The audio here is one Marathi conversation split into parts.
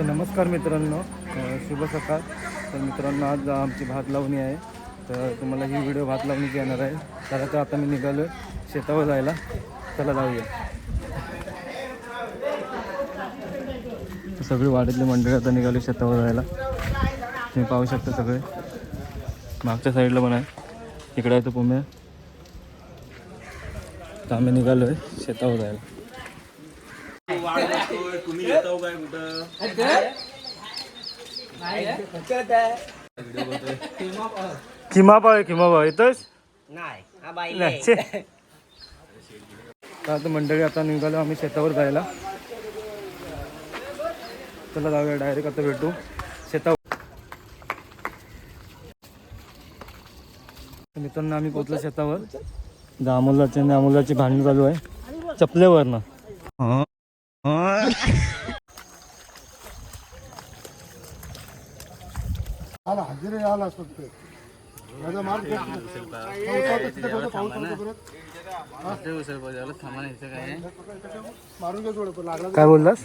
तर नमस्कार मित्रांनो शुभ सकाळ. तर मित्रांनो आज आमची भात लावणी आहे. तर तुम्हाला ही व्हिडिओ भात लावणीची येणार आहे. तर आता आता मी निघालो शेतावर जायला. चला जाऊया. सगळी वाडीतली मंडळी आता निघाली शेतावर जायला. तुम्ही पाहू शकता सगळे. मागच्या साईडला पण आहे. इकडे आहे तो पुम्या. तर आम्ही निघालो आहे शेतावर जायला. तुम्ही येतो काय कुठं? किमा पाळ किमा पाळ येतोस नाही हा आता मंडळी आता निघालो आम्ही शेतावर जायला. चला जाऊया डायरेक्ट आता भेटू. शेतावर. तर मित्रांनो आम्ही पोचलो शेतावर. जा अमोलाची आणि अमोलाची भांडण चालू आहे. चपलेवर ना आला हजेरी आला फक्त माझा माल नाही. मारून घे थोडं लागला काय बोललास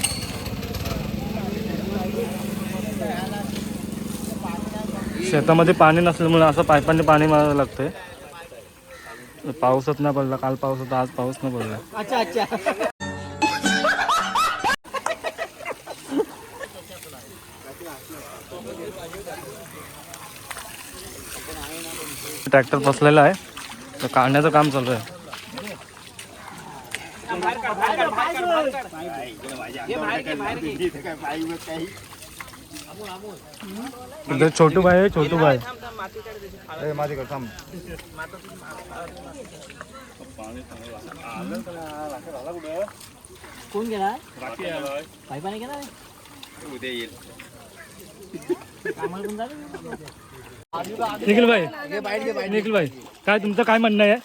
शेतामध्ये पाणी नसल्यामुळे असं पायपाने पाणी मारावं लागतंय. पाऊसच नाही पडला काल पाऊस होता आज पाऊस नाही पडला. अच्छा अच्छा. ट्रॅक्टर बसलेला आहे. तर काढण्याचं काम चालू आहे. छोटू भाई छोटू भाई। माझ्याकडे थांब कोण गेला पायपाने गेला उद्या येईल. निखिल भाई निखिल भाई काय तुमचं काय म्हणणं आहे?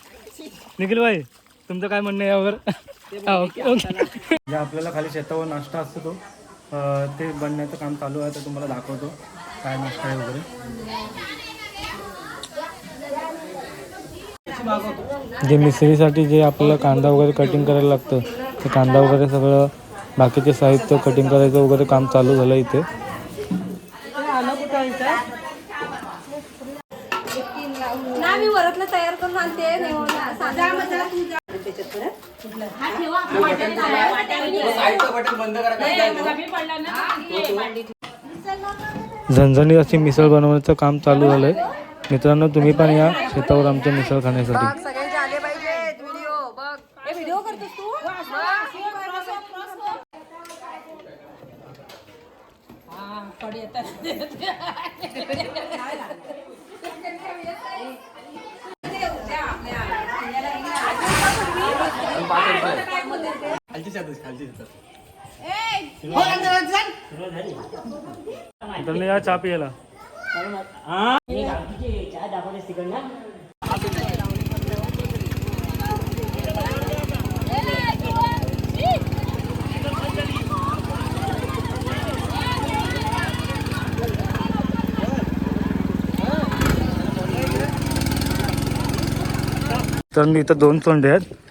निखिल भाई तुमचं काय म्हणणं आहे यावर? हा, जे आपल्याला खाली शेतावर नाश्ता असतो तो. ते बनण्याचं काम चालू आहे तर तुम्हाला दाखवतो काय नाश्ता आहे वगैरे. जे मिसळीसाठी जे आपल्याला कांदा वगैरे कटिंग करायला लागतं ते कांदा वगैरे सगळं बाकीचे साहित्य कटिंग करायचं वगैरे काम चालू झालं इथे. नाही मी वरतलं तयार करून आणते झणझणीत अशी मिसळ बनवण्याचं काम चालू झालंय. मित्रांनो तुम्ही पण या शेतावर आमच्या मिसळ खाण्यासाठी. खालची या चहा पियाला तर मी इथं दोन तोंडे आहेत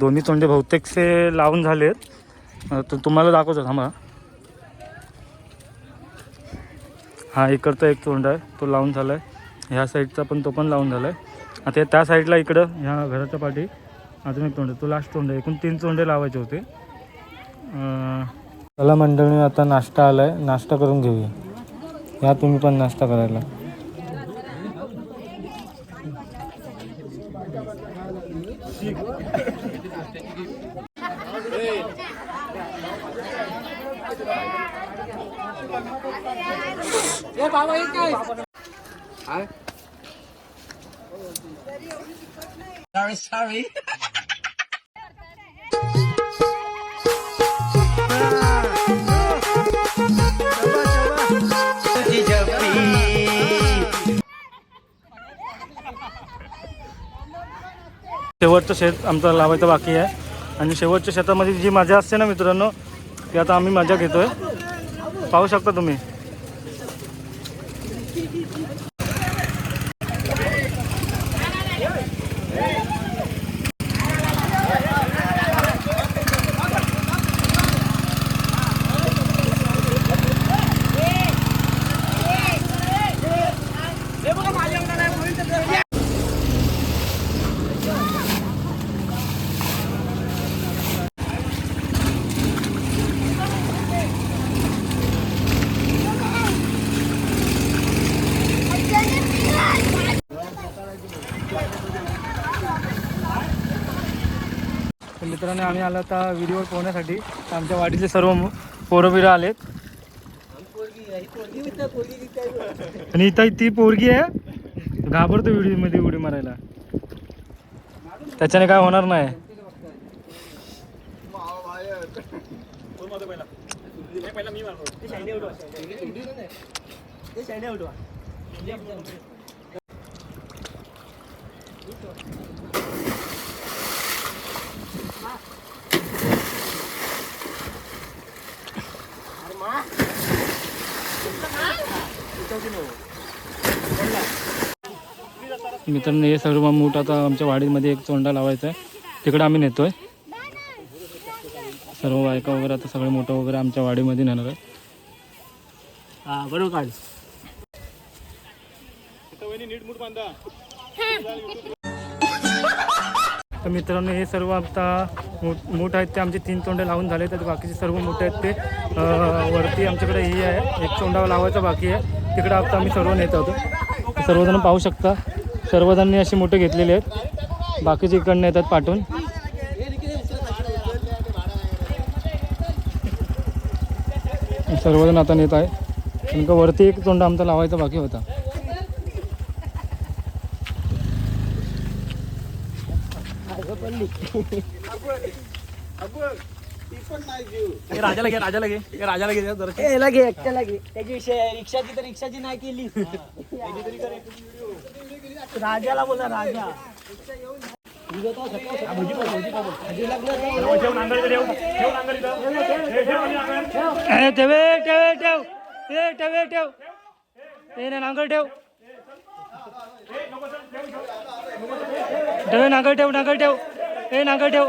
दोन्ही चोंडे बहुतेकसे लावून झाले आहेत तर तुम्हाला दाखवतो थांबा. हा इकडचा एक तोंड आहे तो लावून झाला आहे ह्या साईडचा पण तो पण लावून झाला आहे आता त्या साईडला इकडं ह्या घराच्या पाठी अजून एक तोंड आहे. तो लास्ट तोंड आहे. एकूण तीन चोंडे लावायचे होते. चला मंडळी आता नाश्ता आला आहे नाश्ता करून घेऊया. या तुम्ही पण नाश्ता करायला. शेवटचं शेत आमचं लावायचं बाकी आहे. आणि शेवटच्या शेतामध्ये जी मजा असते ना मित्रांनो की आता आम्ही मजा घेतोय. पाहू शकता तुम्ही. मित्रांनो आम्ही आलो आता व्हिडिओवर पोहण्यासाठी. आमच्या वाडीचे सर्व मु- पोरं बिरं आलेत. आणि इथं ती पोरगी आहे. घाबरतो व्हिडिओमध्ये उडी मारायला. त्याच्याने काय होणार नाही. मित्रांनो हे सर्व मूठ आता आमच्या वाडीमध्ये एक चोंडा लावायचा आहे. तिकडे आम्ही नेतोय. सर्व बायका वगैरे आता सगळे मोठं वगैरे आमच्या वाडीमध्ये नेणार आहे हा बरोबर काढ. तर मित्रांनो हे सर्व आता मूठ मूठ आहेत ते आमचे तीन तोंडे लावून झाले तर बाकीचे सर्व मूठ आहेत ते वरती आमच्याकडे ही आहे. एक चोंडा लावायचा बाकी आहे. तिकडे आता आम्ही सर्व नेत होतो सर्वजण पाहू शकता. सर्वजणांनी अशी मोठे घेतलेले आहेत. बाकीचे इकडनं येतात पाठवून. सर्वजण आता नेत आहे नेमकं वरती एक तोंड आमचा लावायचा बाकी होता. राजाला घे राजाला घे राजाला घे जरा याला घे एकट्याला घे त्याची विषय रिक्षाची तर रिक्षाची नाही केली राजाला बोला राजा ए, ठेवे ठेवे ठेव ए ठेवे ठेव ए ना नांगर ठेव ठेवे नांगर ठेव नांगर ठेव ए नांगर ठेव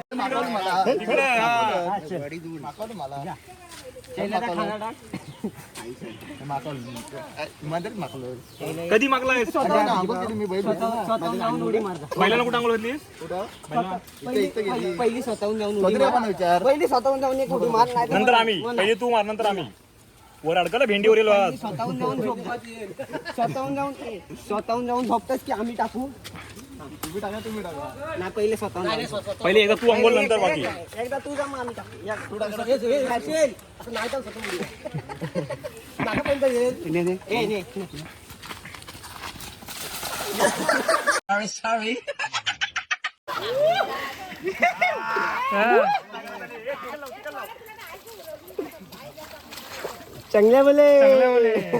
कधी मागला कुठं आंघोळ घातलीस? पहिली पहिली स्वतःहून जाऊन उडी मार पहिली स्वतःहून जाऊन एक उडी मार नाही तर नंतर आम्ही. पहिले तू मार नंतर आम्ही. वर अडकला भेंडीवर येलो आज. स्वतःहून जाऊन झोपतात. स्वतःहून जाऊन स्वतःहून जाऊन झोपतात की आम्ही टाकू? नाही पहिले जाऊन. पहिले एकदा तू अंघोळ नंतर बाकी. एकदा तू जा मग आम्ही टाकू. या, तू टाक. हे, हे, राशील. असं नाही तर स्वतः हे. चांगल्या बोले.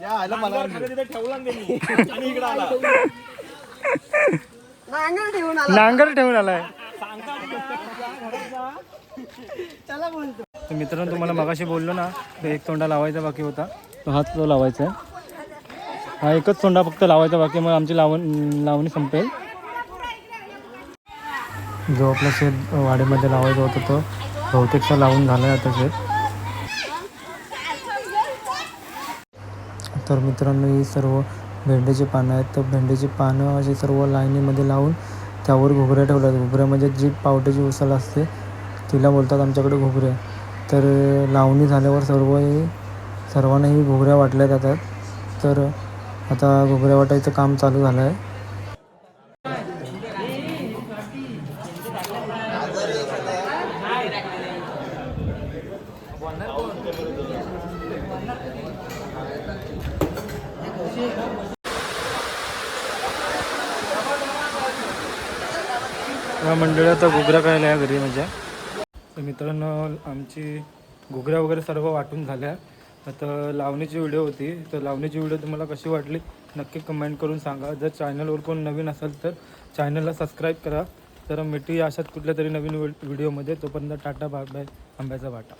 नांगर खाली तिथे ठेवला ना त्यांनी. आणि इकडे आला. नांगर ठेवून आला. नांगर ठेवून आलाय. चला बोलतो. तर मित्रांनो तुम्हाला मगाशी बोललो ना तो एक तोंडा लावायचा बाकी होता. तो हाच तो लावायचा आहे. हा एकच तोंडा फक्त लावायचा बाकी मग आमची लावण लावणी संपेल. जो आपला शेत वाड्यामध्ये लावायचा होता तो बहुतेकसा लावून झाला आहे आता शेत. तर मित्रांनो ही सर्व भेंडीची पानं आहेत. तर भेंडीची पानं अशी सर्व लाईनीमध्ये लावून त्यावर घुगऱ्या ठेवल्यात. घुगऱ्या म्हणजे जी पावट्याची उसळ असते तिला बोलतात आमच्याकडे घुगऱ्या तर लावणी झाल्यावर सर्व सर्वांनाही घुगऱ्या वाटल्या जातात. तर आता घुगऱ्या वाटायचं काम चालू झालं आहे या मंडळी आता घुगऱ्या खायला या घरी माझ्या. तर मित्रांनो आमची घुगऱ्या वगैरे सर्व वाटून झाल्या. आता लावणीची व्हिडिओ होती. तर लावणीची व्हिडिओ तुम्हाला कशी वाटली नक्की कमेंट करून सांगा. जर चॅनलवर कोण नवीन असेल तर चॅनलला सबस्क्राईब करा. तर मिठी अशात कुठल्या तरी नवीन व्हिडिओमध्ये. तोपर्यंत टाटा बाय बाय. आंब्याचा वाटा.